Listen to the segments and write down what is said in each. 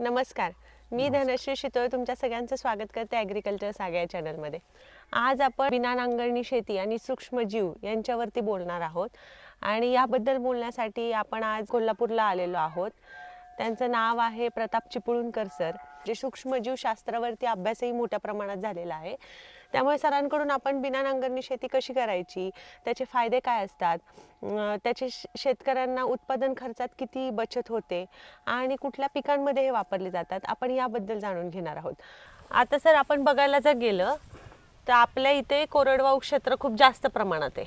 नमस्कार. मी धनश्री शितोळे तुमच्या सगळ्यांचं स्वागत करते ॲग्रिकल्चर सागा या चॅनलमध्ये आज आपण बिना नांगरणी शेती आणि सूक्ष्मजीव यांच्यावरती बोलणार आहोत. आणि याबद्दल बोलण्यासाठी आपण आज कोल्हापूरला आलेलो आहोत. त्यांचं नाव आहे प्रताप चिपळूणकर सर. जे सूक्ष्मजीव शास्त्रावरती अभ्यासही मोठ्या प्रमाणात झालेला आहे. त्यामुळे सरांकडून आपण बिना नांगरणी शेती कशी करायची? त्याचे फायदे काय असतात? त्याचे शेतकऱ्यांना उत्पादन खर्चात किती बचत होते? आणि कुठल्या पिकांमध्ये हे वापरले जातात? आपण याबद्दल जाणून घेणार आहोत. आता सर आपण बघायला जर गेलं तर आपल्या इथे कोरडवाहू क्षेत्र खूप जास्त प्रमाणात आहे.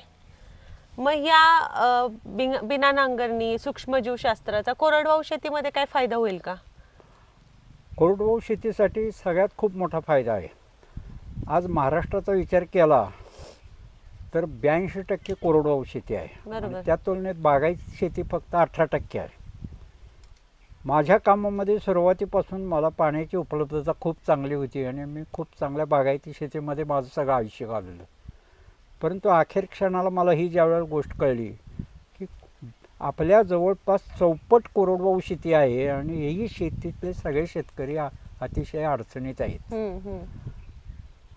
मग या बिन- बिना नांगरणी सूक्ष्मजीवशास्त्राचा कोरडवाहू शेतीमध्ये काय फायदा होईल का? कोरडवाहू शेतीसाठी सगळ्यात खूप मोठा फायदा आहे. आज महाराष्ट्राचा विचार केला तर ब्याऐंशी टक्के कोरडवाहू शेती आहे. आणि त्या तुलनेत बागायती शेती फक्त अठरा टक्के आहे माझ्या कामामध्ये सुरुवातीपासून मला पाण्याची उपलब्धता खूप चांगली होती आणि मी खूप चांगल्या बागायती शेतीमध्ये माझं सगळं आयुष्य घालवलं परंतु अखेर क्षणाला मला ही ज्यावेळेला गोष्ट कळली की आपल्या जवळपास चौपट कोरडवाहू शेती आहे आणि हेही शेतीतले सगळे शेतकरी अतिशय अडचणीत आहेत.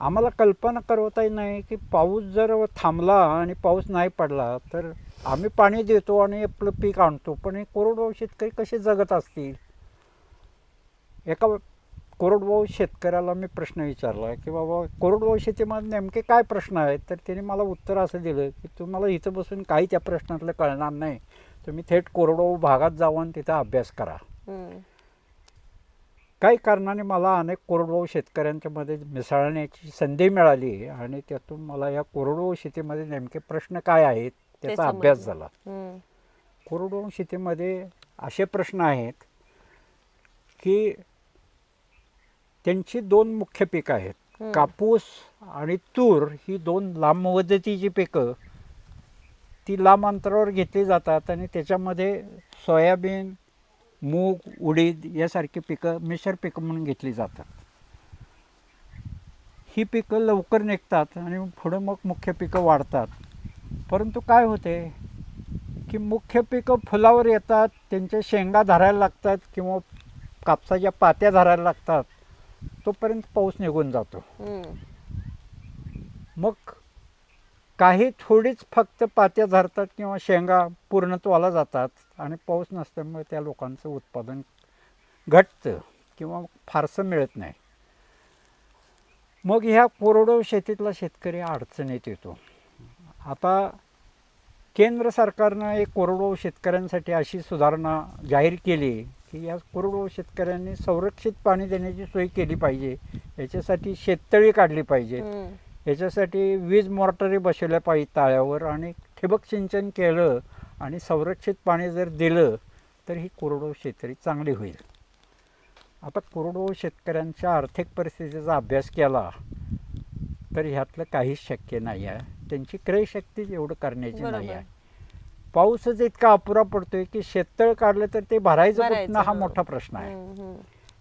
आम्हाला कल्पना करवता नाही की पाऊस जर थांबला आणि पाऊस नाही पडला तर आम्ही पाणी देतो आणि आपलं पीक आणतो. पण हे कोरडवाहू शेतकरी कसे जगत असतील? एका कोरडवाहू शेतकऱ्याला मी प्रश्न विचारला की बाबा कोरडवाहू शेतीमध्ये नेमके काय प्रश्न आहेत? तर त्याने मला उत्तर असं दिलं की तुम्हाला इथं बसून काही त्या प्रश्नातलं कळणार नाही. तुम्ही थेट कोरडवाहू भागात जाऊन तिथं अभ्यास करा. काही कारणाने मला अनेक कोरडवाहू शेतकऱ्यांच्या मध्ये मिसळण्याची संधी मिळाली आणि त्यातून मला या कोरडवाहू शेतीमध्ये नेमके प्रश्न काय आहेत त्याचा. अभ्यास झाला. कोरडवाहू शेतीमध्ये असे प्रश्न आहेत की त्यांची दोन मुख्य पिकं आहेत. कापूस आणि तूर ही दोन लांब मुदतीची पिकं ती लांब अंतरावर घेतली जातात आणि त्याच्यामध्ये सोयाबीन मूग उडीद यासारखी पिकं मिश्र पिकं म्हणून घेतली जातात. ही पिकं लवकर निघतात आणि पुढं मग मुख्य पिकं वाढतात. परंतु काय होते? की मुख्य पिकं फुलावर येतात त्यांच्या शेंगा धरायला लागतात किंवा कापसाच्या पात्या धरायला लागतात तोपर्यंत पाऊस निघून जातो. मग काही थोडीच फक्त पात्या धरतात किंवा शेंगा पूर्णत्वाला जातात आणि पाऊस नसल्यामुळे त्या लोकांचं उत्पादन घटतं किंवा फारसं मिळत नाही. मग ह्या कोरडवाहू शेतीतला शेतकरी अडचणीत येतो. आता केंद्र सरकारनं एक कोरडवाहू शेतकऱ्यांसाठी अशी सुधारणा जाहीर केली की या कोरडवाहू शेतकऱ्यांनी संरक्षित पाणी देण्याची सोय केली पाहिजे. याच्यासाठी शेततळी काढली पाहिजे याच्यासाठी वीज मोटारी बसवल्या पाहिजे ताळ्यावर आणि ठिबक सिंचन केलं आणि संरक्षित पाणी जर दिलं तर ही कोरडवाहू शेतकरी चांगली होईल आता कोरडवाहू शेतकऱ्यांच्या आर्थिक परिस्थितीचा अभ्यास केला तर ह्यातलं काहीच शक्य नाही आहे त्यांची क्रयशक्ती एवढं करण्याची नाही. आहे पाऊसच इतका अपुरा पडतोय की शेततळ काढलं तर ते भरायचं कुठनं हा. मोठा प्रश्न आहे.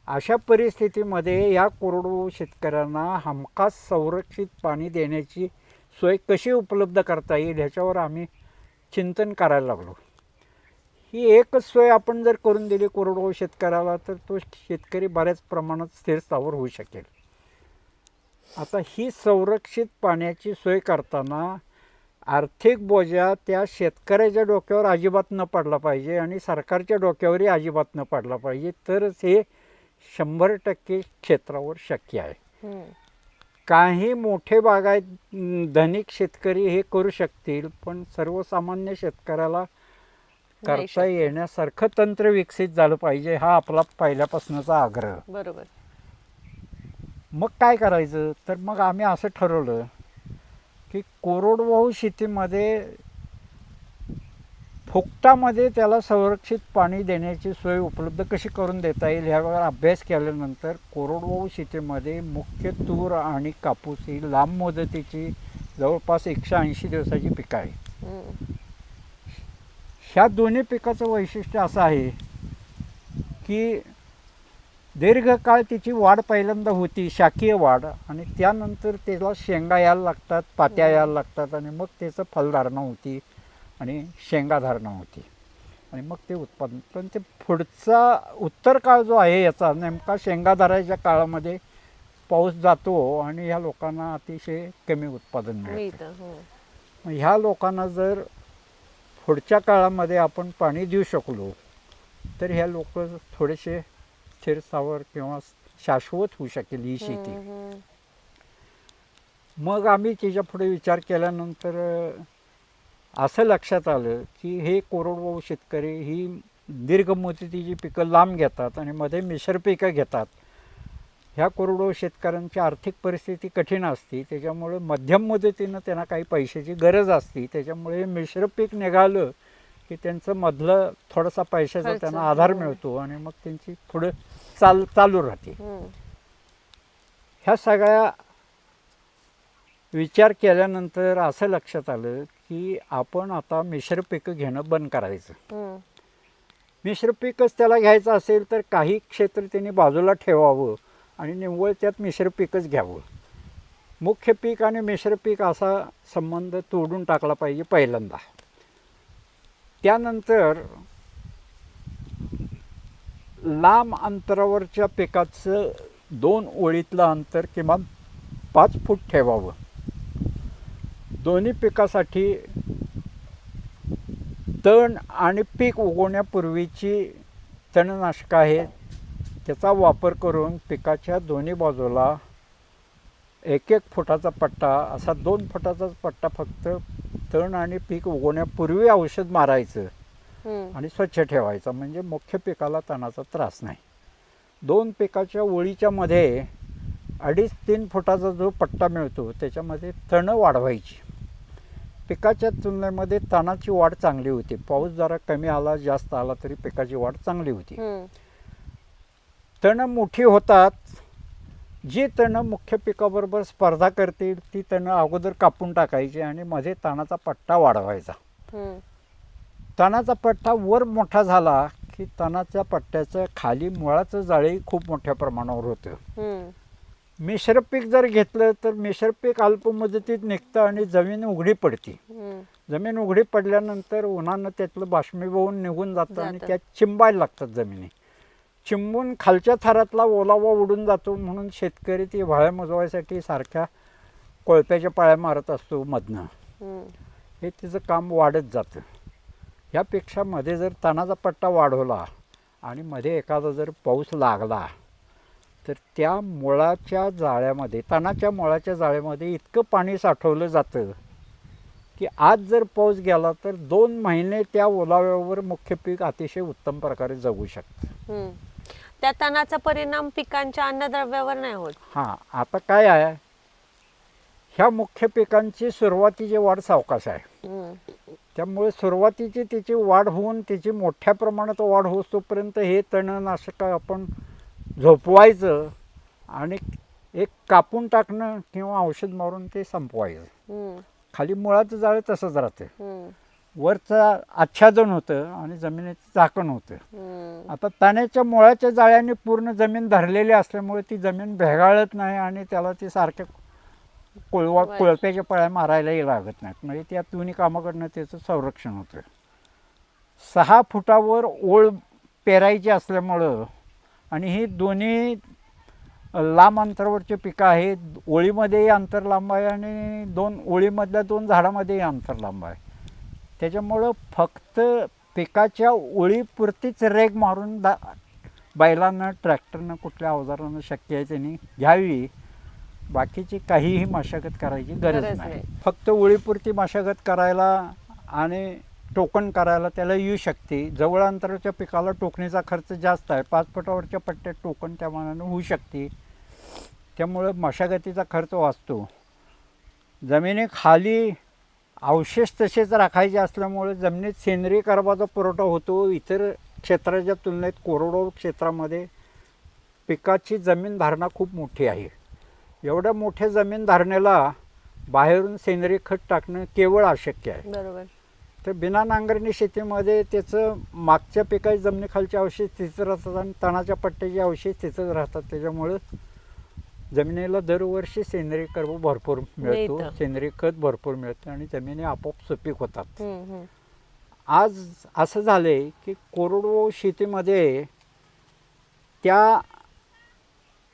अशा परिस्थितीमध्ये या कोरडवाहू शेतकऱ्यांना हमखास संरक्षित पाणी देण्याची सोय कशी उपलब्ध करता येईल ह्याच्यावर आम्ही चिंतन करायला लागलो. ही एकच सोय आपण जर करून दिली कोरडवाहू शेतकऱ्याला तर तो शेतकरी बऱ्याच प्रमाणात स्थिरस्थावर होऊ शकेल. आता ही संरक्षित पाण्याची सोय करताना आर्थिक बोजा त्या शेतकऱ्याच्या डोक्यावर अजिबात न पडला पाहिजे आणि सरकारच्या डोक्यावरही अजिबात न पडला पाहिजे. तरच हे शंभर टक्के क्षेत्रावर शक्य आहे. काही मोठे बागायत धनिक शेतकरी हे करू शकतील पण सर्वसामान्य शेतकऱ्याला करता. येण्यासारखं तंत्र विकसित झालं पाहिजे हा आपला पहिल्यापासूनचा आग्रह बरोबर मग काय करायचं तर मग आम्ही असं ठरवलं की कोरडवाहू शेतीमध्ये फुकटामध्ये त्याला संरक्षित पाणी देण्याची सोय उपलब्ध कशी करून देता येईल ह्यावर अभ्यास केल्यानंतर कोरडवाहू शेतीमध्ये मुख्य तूर आणि कापूस ही लांब मुदतीची जवळपास एकशे ऐंशी दिवसाची पिकं आहे ह्या दोन्ही पिकाचं वैशिष्ट्य असं आहे की दीर्घकाळ तिची वाढ पहिल्यांदा होती शाकीय वाढ आणि त्यानंतर त्याला शेंगा यायला लागतात पात्या यायला लागतात आणि मग त्याचं फलधारणा होती. आणि शेंगाधारणा होती आणि मग ते उत्पादन पण ते पुढचा उत्तर काळ जो आहे याचा नेमका शेंगा धरायच्या काळामध्ये पाऊस जातो आणि ह्या लोकांना अतिशय कमी उत्पादन मिळतं हो. मग ह्या लोकांना जर पुढच्या काळामध्ये आपण पाणी देऊ शकलो तर ह्या लोक थोडेसे स्थिरस्थावर किंवा शाश्वत होऊ शकेल ही शेती. मग आम्ही त्याच्या पुढे विचार केल्यानंतर असं लक्षात आलं की हे कोरडवाहू शेतकरी ही दीर्घ मुदतीची पिकं लांब घेतात आणि मध्ये मिश्र पिकं घेतात ह्या कोरडवाहू शेतकऱ्यांची आर्थिक परिस्थिती कठीण असते त्याच्यामुळे मध्यम मुदतीनं त्यांना काही पैशाची गरज असते त्याच्यामुळे हे मिश्र पीक निघालं की त्यांचं मधलं थोडासा पैशाचा त्यांना आधार हो. मिळतो आणि मग त्यांची पुढे चाल चालू राहते हम्म. ह्या सगळ्या विचार केल्यानंतर असं लक्षात आलं की आपण आता मिश्र पिकं घेणं बंद करायचं. मिश्र पीकच त्याला घ्यायचं असेल तर काही क्षेत्र त्यांनी बाजूला ठेवावं आणि निव्वळ त्यात मिश्र पीकच घ्यावं. मुख्य पीक आणि मिश्र पीक असा संबंध तोडून टाकला पाहिजे पहिल्यांदा. त्यानंतर लांब अंतरावरच्या पिकाचं दोन ओळीतलं अंतर किमान पाच फूट ठेवावं. दोन्ही पिकासाठी तण आणि पीक उगवण्यापूर्वीची तणनाशकं आहेत त्याचा वापर करून पिकाच्या दोन्ही बाजूला एक एक फुटाचा पट्टा असा दोन फुटाचाच पट्टा फक्त तण आणि पीक उगवण्यापूर्वी औषध मारायचं. आणि स्वच्छ ठेवायचा. म्हणजे मुख्य पिकाला तणाचा त्रास नाही. दोन पिकाच्या ओळीच्या मध्ये अडीच तीन फुटाचा जो पट्टा मिळतो त्याच्यामध्ये तणं वाढवायची. पिकाच्या तुलनेमध्ये तणाची वाढ चांगली होती पाऊस जरा कमी आला जास्त आला तरी पिकाची वाढ चांगली होती. तणं मोठी होतात जी तणं मुख्य पिकाबरोबर स्पर्धा करतील ती तणं अगोदर कापून टाकायची आणि मध्ये तणाचा पट्टा वाढवायचा. तणाचा पट्टा वर मोठा झाला की तणाच्या पट्ट्याचं खाली मुळाचं जाळी खूप मोठ्या प्रमाणावर होतं. मिश्र पीक जर घेतलं तर मिश्र पीक अल्पमुदतीत निघतं आणि जमीन उघडी पडते. जमीन उघडी पडल्यानंतर उन्हानं त्यातलं बाष्पीभवन निघून जातं आणि. त्यात चिंबायला लागतात जमिनी चिंबून खालच्या थरातला ओलावा उडून जातो म्हणून शेतकरी ती व्हाळ्या मोजवायसाठी सारख्या कोळप्याच्या पाळ्या मारत असतो मधनं. हे तिचं काम वाढत जातं ह्यापेक्षा मध्ये जर तणाचा पट्टा वाढवला आणि मध्ये एखादा जर पाऊस लागला तर त्या मुळाच्या जाळ्यामध्ये तणाच्या मुळाच्या जाळ्यामध्ये इतकं पाणी साठवलं जातं की आज जर पाऊस गेला तर दोन महिने त्या ओलाव्यावर मुख्य पीक अतिशय उत्तम प्रकारे जगू शकतं. त्या तणाचा परिणाम पिकांच्या अन्नद्रव्यावर नाही होत हां आता काय आहे ह्या मुख्य पिकांची सुरुवातीची वाढ सावकाश आहे. त्यामुळे सुरुवातीची तिची वाढ होऊन तिची मोठ्या प्रमाणात वाढ होस तोपर्यंत हे तणनाशक आपण झोपवायचं आणि एक कापून टाकणं किंवा औषध मारून ते संपवायचं. खाली मुळाचं जाळं तसंच राहतं. वरचं आच्छादन होतं आणि जमिनीचं झाकण होतं. आता तण्याच्या मुळाच्या जाळ्याने पूर्ण जमीन धरलेली असल्यामुळे ती जमीन भेगाळत नाही आणि त्याला ती सारख्या कोळवा. कोळप्याच्या पळ्या मारायलाही लागत नाहीत म्हणजे त्या दोन्ही कामाकडनं त्याचं संरक्षण होतं सहा फुटावर ओळ पेरायची असल्यामुळं आणि ही दोन्ही लांब अंतरावरची पिकं आहेत. ओळीमध्येही अंतर लांब आहे आणि दोन ओळीमधल्या दोन झाडामध्येही अंतर लांब आहे. त्याच्यामुळं फक्त पिकाच्या ओळीपुरतीच रेग मारून दा बैलांना ट्रॅक्टरनं कुठल्या अवजारानं शक्य आहे त्यांनी घ्यावी. बाकीची काहीही मशागत करायची गरज नाही. फक्त ओळीपुरती मशागत करायला आणि टोकन करायला त्याला येऊ शकते. जवळ अंतराच्या पिकाला टोकणीचा खर्च जास्त आहे. पाच फुटावरच्या पट्ट्यात टोकन त्या मानानं होऊ शकते. त्यामुळं मशागतीचा खर्च वाचतो. जमिनीखाली अवशेष तसेच राखायचे असल्यामुळे जमिनीत सेंद्रिय कर्बाचा पुरवठा होतो. इतर क्षेत्राच्या तुलनेत कोरडवाहू क्षेत्रामध्ये पिकाची जमीन धारणा खूप मोठी आहे. एवढ्या मोठ्या जमीन धारणेला बाहेरून सेंद्रिय खत टाकणं केवळ अशक्य आहे. बरोबर. तर बिना नांगरणी शेतीमध्ये त्याचं मागच्या पिकाच्या जमिनीखालचे अवशेष तिथं राहतात आणि तणाच्या पट्ट्याचे अवशेष तिथंच राहतात त्याच्यामुळं जमिनीला दरवर्षी सेंद्रिय कर्ब भरपूर मिळतो. सेंद्रिय खत भरपूर मिळतं आणि जमिनी आपोआप सुपीक होतात. आज असं झालं आहे की कोरडवाहू शेतीमध्ये त्या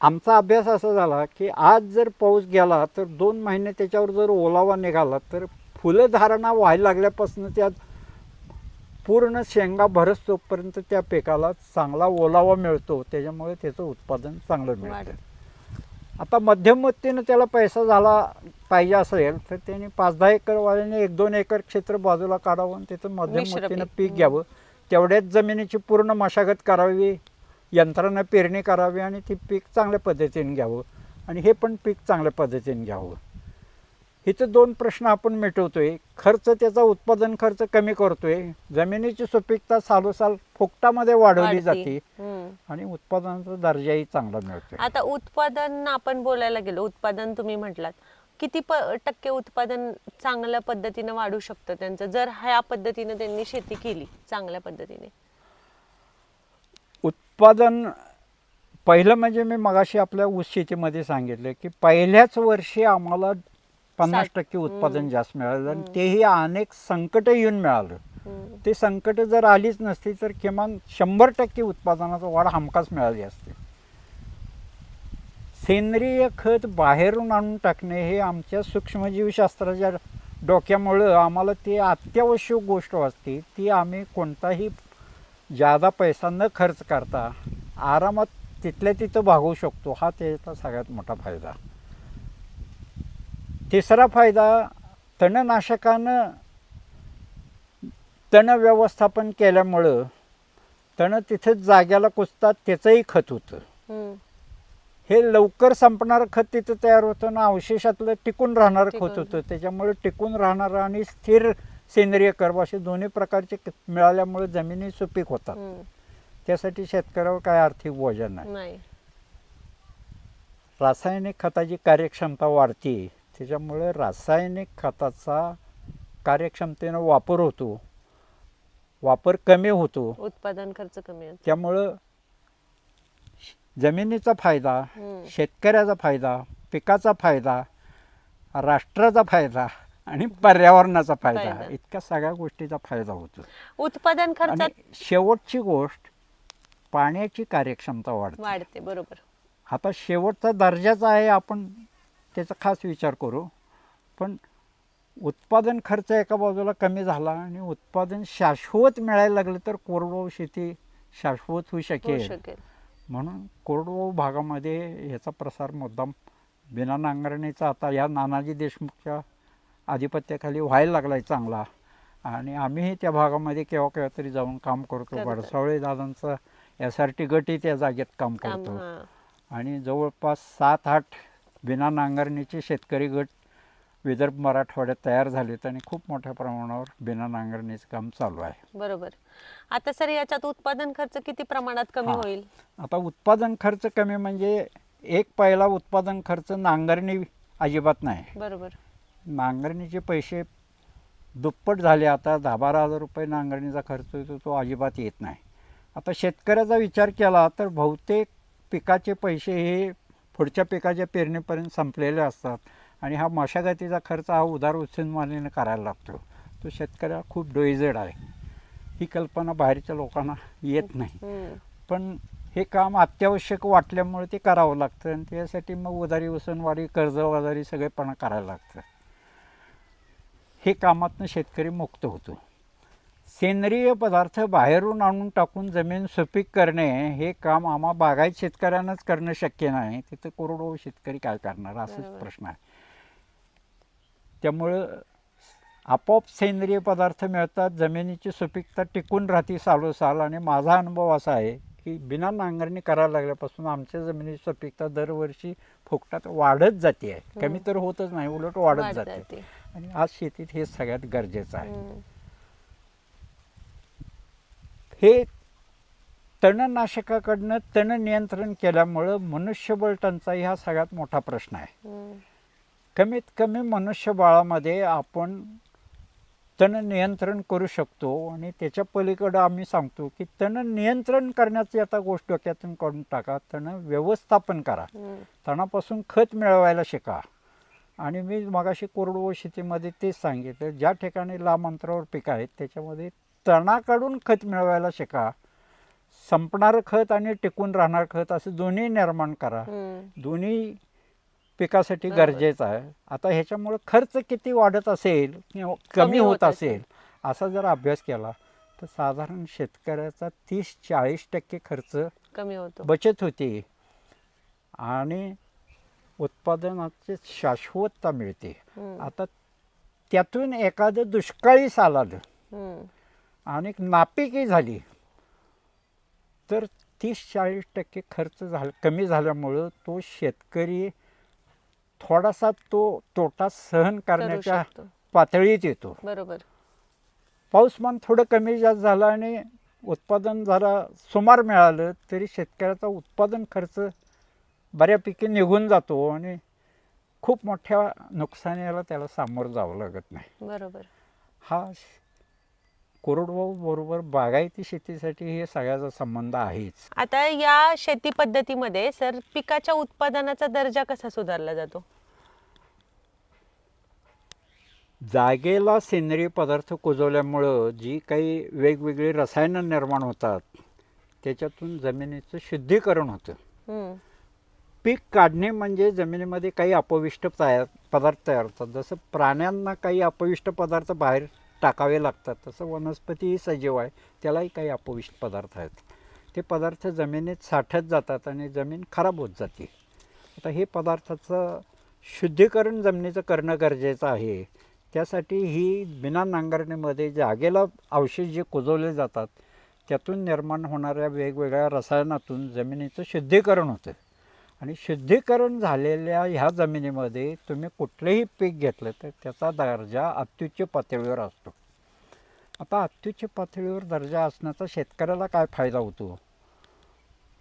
आमचा अभ्यास असा झाला की आज जर पाऊस गेला तर दोन महिने त्याच्यावर जर ओलावा निघाला तर फुलं धारणा व्हायला लागल्यापासून त्यात पूर्ण शेंगा भरसतोपर्यंत त्या पिकाला चांगला ओलावा मिळतो. त्याच्यामुळे त्याचं उत्पादन चांगलं मिळतं. आता मध्यमतीनं त्याला पैसा झाला पाहिजे असेल तर त्यांनी पाच दहा एकर वाल्याने एक दोन एकर क्षेत्र बाजूला काढावं आणि मध्यमतीनं पीक. पीक घ्यावं. तेवढ्याच जमिनीची पूर्ण मशागत करावी यंत्रानं पेरणी करावी आणि ती पीक चांगल्या पद्धतीने घ्यावं. आणि हे पण पीक चांगल्या पद्धतीने घ्यावं. इथं दोन प्रश्न आपण मिटवतोय. खर्च त्याचा उत्पादन खर्च कमी करतोय. जमिनीची सुपीकता सालोसाल फुकटामध्ये वाढवली. जाते. आणि उत्पादनाचा दर्जाही चांगला मिळतोय. आता उत्पादन आपण बोलायला गेलो उत्पादन तुम्ही म्हटलात. किती टक्के उत्पादन चांगल्या पद्धतीने वाढू शकतं त्यांचं? जर ह्या पद्धतीने त्यांनी शेती केली चांगल्या पद्धतीने. उत्पादन पहिलं म्हणजे मी मगाशी आपल्या ऊस शेतीमध्ये सांगितलं की पहिल्याच वर्षी आम्हाला पन्नास टक्के उत्पादन. जास्त मिळालं आणि. तेही अनेक संकट येऊन मिळालं. ते संकट जर आलीच नसती तर किमान शंभर टक्के उत्पादनाचा वाढ हमखास मिळाली असते सेंद्रिय खत बाहेरून आणून टाकणे हे आमच्या सूक्ष्मजीवशास्त्राच्या डोक्यामुळं आम्हाला ते अत्यावश्यक गोष्ट असते ती आम्ही कोणताही जादा पैसा न खर्च करता आरामात तिथल्या तिथं भागवू शकतो हा त्याचा सगळ्यात मोठा फायदा तिसरा फायदा तणनाशकानं तण व्यवस्थापन केल्यामुळं तण तिथेच जाग्याला कुसतात त्याचंही खत होतं हम्म. हे लवकर संपणारं खत तिथं तयार होतं ना अवशेषातलं टिकून राहणारं टिकून. खत होतं त्याच्यामुळे टिकून राहणारं आणि स्थिर सेंद्रिय कर्ब असे दोन्ही प्रकारचे क- मिळाल्यामुळे जमिनी सुपीक होतात हम्म. त्यासाठी शेतकऱ्यावर काय आर्थिक बोजा नाही नाही रासायनिक खताची कार्यक्षमता वाढते त्याच्यामुळे रासायनिक खताचा कार्यक्षमतेनं वापर होतो. वापर कमी होतो. उत्पादन खर्च कमी होतो. त्यामुळं जमिनीचा फायदा. शेतकऱ्याचा फायदा पिकाचा फायदा राष्ट्राचा फायदा आणि पर्यावरणाचा फायदा. इतक्या सगळ्या गोष्टीचा फायदा होतो. उत्पादन खर्चात आणि शेवटची गोष्ट पाण्याची कार्यक्षमता वाढते. वाढते बरोबर. आता शेवटचा दर्जाचा आहे आपण त्याचा खास विचार करू. पण उत्पादन खर्च एका बाजूला कमी झाला आणि उत्पादन शाश्वत मिळायला लागलं तर कोरडवाहू शेती शाश्वत होऊ शकेल. म्हणून कोरडवाहू भागामध्ये ह्याचा प्रसार मुद्दाम बिना नांगरणीचा आता या नानाजी देशमुखच्या आधिपत्याखाली व्हायला लागलाय चांगला. आणि आम्हीही त्या भागामध्ये केव्हा केव्हा तरी जाऊन काम करतो. बडसावळे दादांचा एस आर टी गटही त्या जागेत काम करतो. आणि जवळपास सात आठ बिना नांगरणीचे शेतकरी गट विदर्भ मराठवाड्यात तयार झालेत आणि खूप मोठ्या प्रमाणावर बिना नांगरणीचं काम चालू आहे. बरोबर. आता सर याच्यात उत्पादन खर्च किती प्रमाणात कमी. होईल? आता उत्पादन खर्च कमी म्हणजे एक पहिला उत्पादन खर्च नांगरणी अजिबात नाही. बरोबर. नांगरणीचे पैसे दुप्पट झाले आता दहा बारा हजार रुपये नांगरणीचा खर्च येतो तो अजिबात येत नाही. आता शेतकऱ्याचा विचार केला तर बहुतेक पिकाचे पैसे हे पुढच्या पिकाच्या पेरणीपर्यंत संपलेले असतात. आणि हा मशागतीचा खर्च हा उदार मानेने करायला लागतो. तो शेतकऱ्याला खूप डोईजेड आहे. ही कल्पना बाहेरच्या लोकांना येत नाही. पण हे काम अत्यावश्यक वाटल्यामुळे ते करावं लागतं. आणि त्यासाठी मग उधारी उसनवारी कर्ज वजारी सगळेपणा करायला लागतं. हे कामातनं शेतकरी मुक्त होतो. सेंद्रिय पदार्थ बाहेरून आणून टाकून जमीन सुपीक करणे हे काम आम्हा बागायत शेतकऱ्यांनाच करणं शक्य नाही. तिथं करोडो शेतकरी काय करणार? असाच. प्रश्न आहे. त्यामुळं आपोआप सेंद्रिय पदार्थ मिळतात जमिनीची सुपीकता टिकून राहते सालोसाल. आणि माझा अनुभव असा आहे की बिना नांगरणी करायला लागल्यापासून आमच्या जमिनीची सुपीकता दरवर्षी फुकटात वाढत जाते. आहे कमी तर होतच नाही उलट वाढत वाढ जाते. आणि आज शेतीत हे सगळ्यात गरजेचं आहे. हे तणनाशकाकडनं तण नियंत्रण केल्यामुळं मनुष्यबळ टंचाई हा सगळ्यात मोठा प्रश्न आहे. कमीत कमी मनुष्यबळामध्ये आपण तण नियंत्रण करू शकतो आणि त्याच्या पलीकडं आम्ही सांगतो की तण नियंत्रण करण्याची आता गोष्ट डोक्यातून काढून टाका. तण व्यवस्थापन करा. तणापासून खत मिळवायला शिका. आणि मी मगाशी कोरडवाहू शेतीमध्ये तेच सांगितलं. ज्या ठिकाणी लांब अंतरावर पिकं आहेत त्याच्यामध्ये तणाकडून खत मिळवायला शिका संपणारं खत आणि टिकून राहणार खत असं दोन्ही निर्माण करा. दोन्ही पिकासाठी. गरजेचं आहे आता ह्याच्यामुळे खर्च किती वाढत असेल किंवा कमी होत असेल. असा जर अभ्यास केला तर साधारण शेतकऱ्याचा तीस चाळीस टक्के खर्च कमी होतो बचत होते आणि उत्पादनाची शाश्वतता मिळते. आता त्यातून एखादं दुष्काळी साल आलं. आणि नापिकी झाली. तर तीस चाळीस टक्के खर्च झाला कमी झाल्यामुळं तो शेतकरी थोडासा तो तोटा सहन करू करण्याच्या पातळीत येतो. बरोबर. पाऊसमान थोडं कमी जास्त झालं आणि उत्पादन जरा सुमार मिळालं तरी शेतकऱ्याचा उत्पादन खर्च बऱ्यापैकी निघून जातो आणि खूप मोठ्या नुकसानीला त्याला सामोरं जावं लागत नाही. बरोबर. हा कोरडवाहू बरोबर बागायती शेतीसाठी हे सगळ्याचा संबंध आहेच. आता या शेती पद्धतीमध्ये सर पिकाच्या उत्पादनाचा दर्जा कसा सुधारला जातो? जागेला सेंद्रिय पदार्थ कुजवल्यामुळं जी काही वेगवेगळी रसायनं निर्माण होतात त्याच्यातून जमिनीचं शुद्धीकरण होतं. हम्म. पीक काढणे म्हणजे जमिनीमध्ये काही अपविष्ट तयार पदार्थ तयार होतात. जसं प्राण्यांना काही अपविष्ट पदार्थ बाहेर टाकावे लागतात. तसं वनस्पती ही सजीव आहे. त्यालाही काही अपविष्ट पदार्थ आहेत. ते पदार्थ जमिनीत साठत जातात आणि जमीन खराब होत जाते. आता हे पदार्थाचं शुद्धीकरण जमिनीचं करणं गरजेचं आहे. त्यासाठी ही बिना नांगरणीमध्ये जागेला अवशेष जे कुजवले जातात त्यातून निर्माण होणाऱ्या वेगवेगळ्या रसायनातून जमिनीचं शुद्धीकरण होतं. आणि शुद्धीकरण झालेल्या ह्या जमिनीमध्ये तुम्ही कुठलंही पीक घेतलं तर त्याचा दर्जा अत्युच्च पातळीवर असतो. आता अत्युच्च पातळीवर दर्जा असण्याचा शेतकऱ्याला काय फायदा होतो?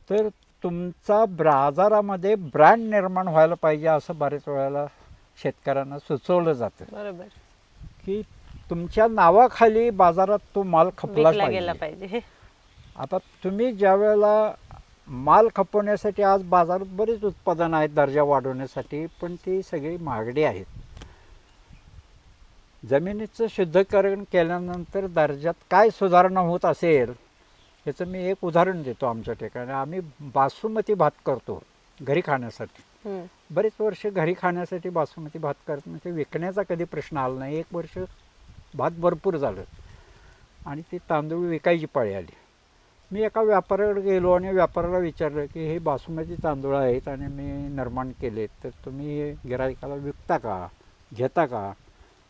तर तुमचा बाजारामध्ये ब्रँड निर्माण व्हायला पाहिजे असं बरेच वेळेला शेतकऱ्यांना सुचवलं जातं. बरोबर. की तुमच्या नावाखाली बाजारात तो माल खपला गेला पाहिजे. आता तुम्ही ज्या वेळेला माल खपवण्यासाठी आज बाजारात बरीच उत्पादनं आहेत दर्जा वाढवण्यासाठी पण ती सगळी महागडी आहेत. जमिनीचं शुद्धीकरण केल्यानंतर दर्जात काय सुधारणा होत असेल याचं मी एक उदाहरण देतो आमच्या ठिकाणी. आम्ही बासुमती भात करतो घरी खाण्यासाठी. बरेच वर्ष घरी खाण्यासाठी बासुमती भात करत म्हणजे विकण्याचा कधी प्रश्न आला नाही. एक वर्ष भात भरपूर झालं आणि ते तांदूळ विकायची पाळी आली. मी एका व्यापाऱ्याकडे गेलो आणि व्यापाऱ्याला विचारलं की हे बासुमती तांदूळ आहेत आणि मी निर्माण केले तर तुम्ही हे गिरायकाला विकता का? घेता का?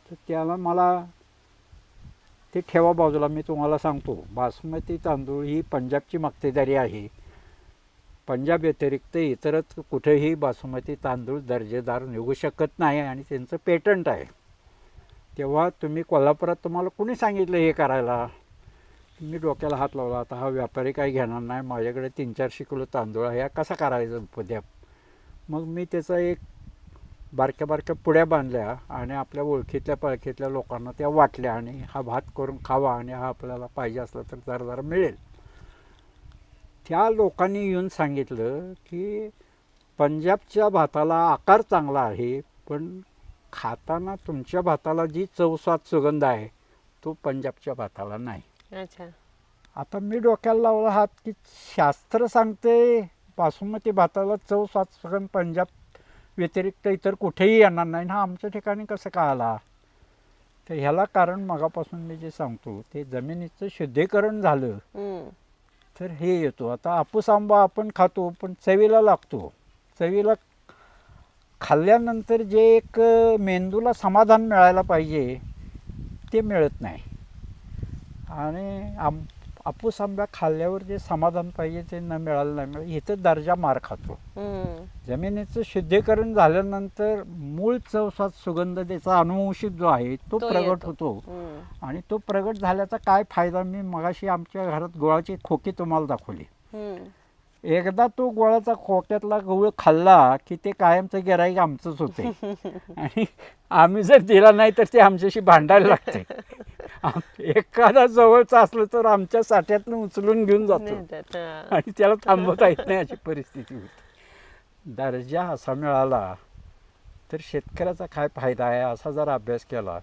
तर त्याला मला ते ठेवा बाजूला मी तुम्हाला सांगतो. बासमती तांदूळ ही पंजाबची मक्तेदारी आहे. पंजाब व्यतिरिक्त इतरच कुठेही बासमती तांदूळ दर्जेदार निघू शकत नाही आणि त्यांचं पेटंट आहे. तेव्हा तुम्ही कोल्हापुरात तुम्हाला कुणी सांगितलं हे करायला? मी डोक्याला हात लावला आता हा व्यापारी काही घेणार नाही माझ्याकडे तीन चारशे किलो तांदूळ आहे हा कसा करायचा उपद्याप मग मी त्याचा एक बारक्या बारक्या पुड्या बांधल्या आणि आपल्या ओळखीतल्या पळखीतल्या लोकांना त्या वाटल्या आणि हा भात करून खावा आणि हा आपल्याला पाहिजे असला तर जरा जरा मिळेल. त्या लोकांनी येऊन सांगितलं की पंजाबच्या भाताला आकार चांगला आहे पण खाताना तुमच्या भाताला जी चवसात सुगंध आहे तो पंजाबच्या भाताला नाही. अच्छा. आता मी डोक्याला लावला हात की शास्त्र सांगते बासुमती भाताला चव स्वाद सुगंध पंजाब व्यतिरिक्त इतर कुठेही येणार नाही. ना आमच्या ठिकाणी कसं काय आला? तर ह्याला कारण मगापासून मी जे सांगतो ते जमिनीचं शुद्धीकरण झालं. तर हे येतो. आता हापूस आंबा आपण खातो पण चवीला लागतो. चवीला खाल्ल्यानंतर जे एक मेंदूला समाधान मिळायला पाहिजे ते मिळत नाही. आणि आम हापूस आंबा खाल्ल्यावर जे समाधान पाहिजे ते न मिळालं नाही मिळालं इथं दर्जा मार खातो. जमिनीचं शुद्धीकरण झाल्यानंतर मूळ चवसात सुगंध त्याचा अनुवंशिक जो आहे तो तो प्रगट. होतो. आणि तो प्रगट झाल्याचा काय फायदा मी मगाशी आमच्या घरात गुळाची खोकी तुम्हाला दाखवली. एकदा तो गुळाचा खोक्यातला गूळ खाल्ला की ते कायमचं गिराईक आमचंच होते आणि आम्ही जर दिला नाही तर ते आमच्याशी भांडायला लागते एखादा जवळचा असलं तर आमच्या साठ्यातनं उचलून घेऊन जातो. आणि त्याला थांबवता येत नाही अशी परिस्थिती होती दर्जा असा मिळाला तर शेतकऱ्याचा काय फायदा आहे असा जर अभ्यास केला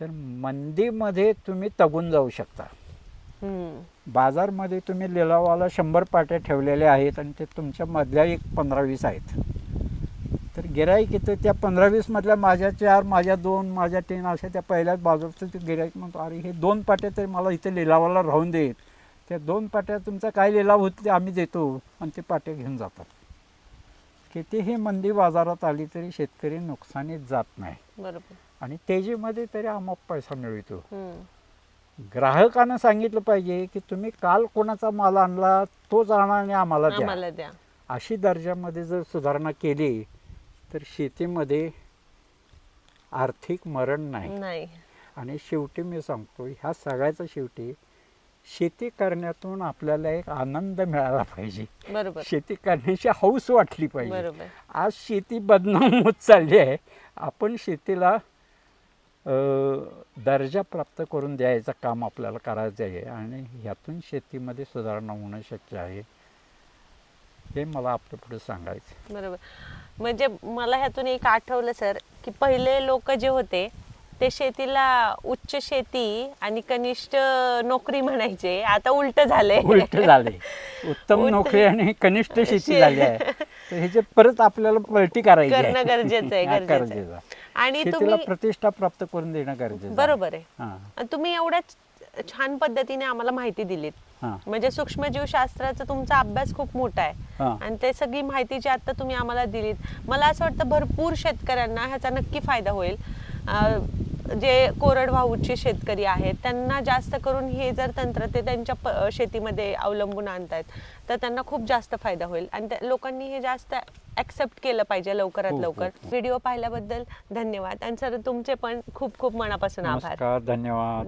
तर मंदीमध्ये तुम्ही तगून जाऊ शकता. बाजारमध्ये तुम्ही लिलावाला शंभर पाट्या ठेवलेल्या आहेत आणि ते तुमच्या मधल्या एक पंधरा वीस आहेत. तर गिराईक येतं त्या पंधरा वीसमधल्या माझ्या चार माझ्या दोन माझ्या तीन अशा त्या पहिल्याच बाजूचं ते गिराईक म्हणतो अरे हे दोन पाट्या तरी मला इथे लिलावाला राहून देत त्या दोन पाट्या तुमचा काय लिलाव होते आम्ही देतो आणि ते पाट्या घेऊन जातात. कितीही मंदी बाजारात आली तरी शेतकरी नुकसानीत जात नाही. बरोबर. आणि तेजीमध्ये तरी अमाप पैसा मिळतो. ग्राहकानं सांगितलं पाहिजे की तुम्ही काल कोणाचा माल आणला तोच आणा आणि आम्हाला द्या. आम्हाला द्या. अशी दर्जामध्ये जर सुधारणा केली तर शेतीमध्ये आर्थिक मरण नाही. नाही. आणि शेवटी मी सांगतो ह्या सगळ्याचं शेवटी शेती करण्यातून आपल्याला एक आनंद मिळाला पाहिजे. बरोबर. शेती करण्याची हौस वाटली पाहिजे. बरोबर. आज शेती बदनाम होत चालली आहे. आपण शेतीला दर्जा प्राप्त करून द्यायचं काम आपल्याला करायचं आहे आणि ह्यातून शेतीमध्ये सुधारणा होणं शक्य आहे. हे मला आपल्या पुढे सांगायचं. बरोबर. म्हणजे मला ह्यातून एक आठवलं सर की पहिले लोक जे होते ते शेतीला उच्च शेती आणि कनिष्ठ नोकरी म्हणायचे. आता उलट झालंय. उलट झाले उत्तम नोकरी आणि कनिष्ठ शेती झाली आहे. तर ह्याचे परत आपल्याला पलटी करायची गरजेचं आहे, हा, गरजेचं आहे. गरजेचं आहे. आणि शेतीला तुम्ही प्रतिष्ठा प्राप्त करून देणं गरजेचं आहे. बरोबर आहे. हां. आणि तुम्ही एवढ्याच छान पद्धतीने आम्हाला माहिती दिलीत. हां. म्हणजे सूक्ष्मजीवशास्त्राचा तुमचा अभ्यास खूप मोठा आहे. हां. आणि ते सगळी माहिती जी आता तुम्ही आम्हाला दिलीत मला असं वाटतं भरपूर शेतकऱ्यांना ह्याचा नक्की फायदा होईल. अं, जे कोरडवाहूचे शेतकरी आहेत त्यांना जास्त करून हे जर तंत्र ते त्यांच्या प- शेतीमध्ये अवलंबून आणतायत तर त्यांना खूप जास्त फायदा होईल. आणि त्या लोकांनी हे जास्त ऍक्सेप्ट केलं पाहिजे लवकरात हो, हो, लवकर. व्हिडिओ पाहिल्याबद्दल धन्यवाद. आणि सर तुमचे पण खूप खूप मनापासून आभार. धन्यवाद.